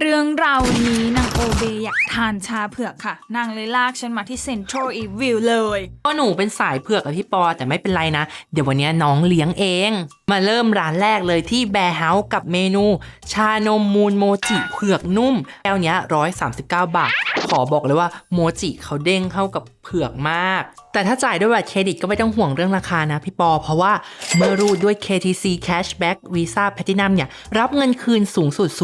เรื่องราวนี้นางโอเบอยากทานชาเผือกค่ะ นางเลยลากฉันมาที่เซ็นทรัลอีวิลเลย ก็หนูเป็นสายเผือกกับพี่ปอ แต่ไม่เป็นไรนะ เดี๋ยววันนี้น้องเลี้ยงเอง มาเริ่มร้านแรกเลยที่แบร์เฮาส์กับเมนู ชานมมูนโมจิเผือกนุ่มแก้วเนี้ย139 บาท ขอบอกเลยว่าโมจิเขาเด้งเข้ากับ เผือกมาก แต่ถ้าจ่ายด้วยบัตรเครดิตก็ไม่ต้องห่วงเรื่องราคานะพี่ปอ เพราะว่าเมื่อรูดด้วย KTC Cashback Visa Platinum เนี่ย รับเงินคืนสูงสุด 0.8%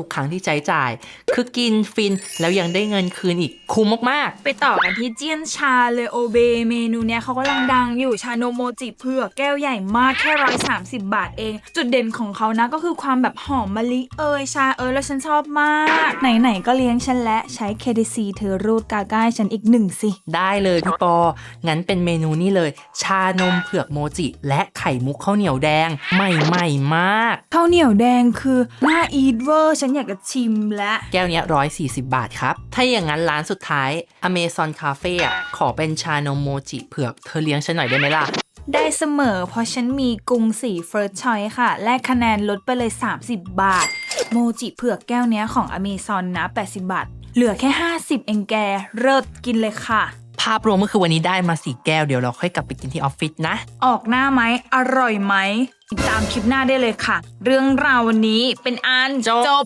ทุกครั้งที่ใช้จ่าย คือกินฟินแล้วยังได้เงินคืนอีก คุ้มมากๆ ไปต่อกันที่เจียนชาเลยโอเบ เมนูเนี้ยเขากำลังดังอยู่ชานมโมจิเผือกแก้วใหญ่มากแค่ร้อยสามสิบบาทเอง จุดเด่นของเขานะก็คือความแบบหอมมะลิเอยชาเอยแล้วฉันชอบมาก ไหนๆก็เลี้ยงฉันและใช้ KDC เธอรูดกาก้าให้ฉันอีกหนึ่งสิ ได้เลยพี่ปอ งั้นเป็นเมนูนี้เลย ชานมเผือกโมจิ และไข่มุกข้าวเหนียวแดง ใหม่ๆมาก ข้าวเหนียวแดงคือน่าอีทเวอร์ฉันอยากจะชิมและ แก้วเนี้ย140บาทครับ ถ้าอย่างนั้นร้านสุดท้าย Amazon Cafe อะขอเป็นชานมโมจิเผือกเธอเลี้ยงฉันหน่อยได้ไหมล่ะ ได้เสมอ เพราะฉันมีกรุงศรีเฟิร์สชอยค่ะ แลกคะแนนลดไปเลย 30 บาท โมจิเผือกแก้วเนี้ยของอเมซอนนะ 80 บาท เหลือแค่ 50 เองแก เลิศกินเลยค่ะ ภาพรวมก็คือวันนี้ได้มาสี่แก้วเดี๋ยวเราค่อยกลับไปกินที่ออฟฟิศนะ ออกหน้าไหมอร่อยไหมติดตามคลิปหน้าได้เลยค่ะ เรื่องราววันนี้เป็นอันจบจบ